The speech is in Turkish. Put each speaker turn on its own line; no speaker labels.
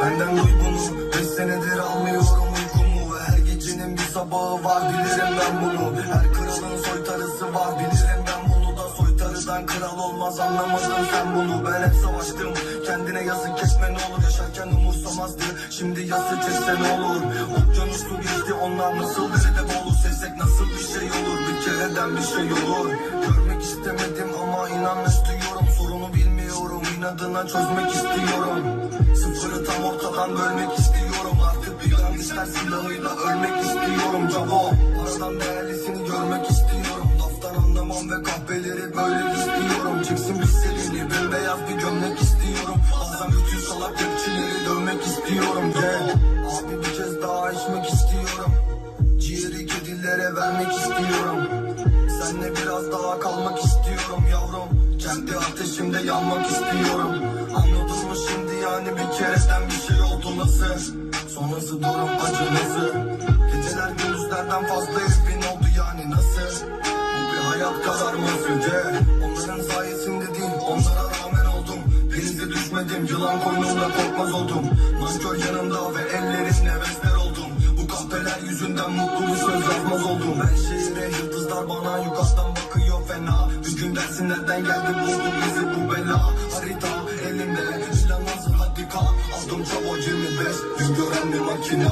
bunu Beş senedir almıyorum uykumu. Ve her gecenin bir sabahı var bilirim ben bunu. Her kralın soytarısı var bilirim ben bunu da. Soytarıdan kral olmaz anlamadın sen bunu. Ben hep savaştım. Kendine yazık etme ne olur. Yaşarken umursamazdı şimdi yası çekse ne olur? Okyanusu geçti onlar nasıl birine boğulur Sesek nasıl bir şey olur? Bir kereden bir şey olur. Görmek istemedim inadına çözmek istiyorum. Sıfırı tam ortadan bölmek istiyorum. Artık bir gangster silahıyla ölmek istiyorum. Cavo Paradan değerlisini görmek istiyorum. Laftan anlamam ve kahveleri böyle istiyorum. Çıksın bir selini bembeyaz bir gömlek istiyorum. Bazen bütün salak rapçileri dövmek istiyorum. Gel Abi bir kez daha içmek istiyorum. Ciğeri kedilere vermek istiyorum Senle biraz daha kalmak istiyorum yavrum. Kendi ateşimde yanmak istiyorum. Anladın mı şimdi yani bir kereden bir şey oldu nasıl? Sonrası durum acı nasıl? Geceler gündüzlerden fazla evin oldu yani nasıl? Bu bir hayat kadar mı üzüce Onların sayesinde değil onlara rağmen oldum. Denize düşmedim yılan koynunda korkmaz oldum. Nankör yanımda ve ellerimle vezler oldum. Bu kahpeler yüzünden mutlu bir söz yazmaz oldum. Ben şehire yıldızlar bana yukarıdan bakıyor fena. Bir gün dersin nereden geldi buldu bizi bu bela. Harita elimde plan hazır hadi kal Aldım çabo 25 gün gören bir makina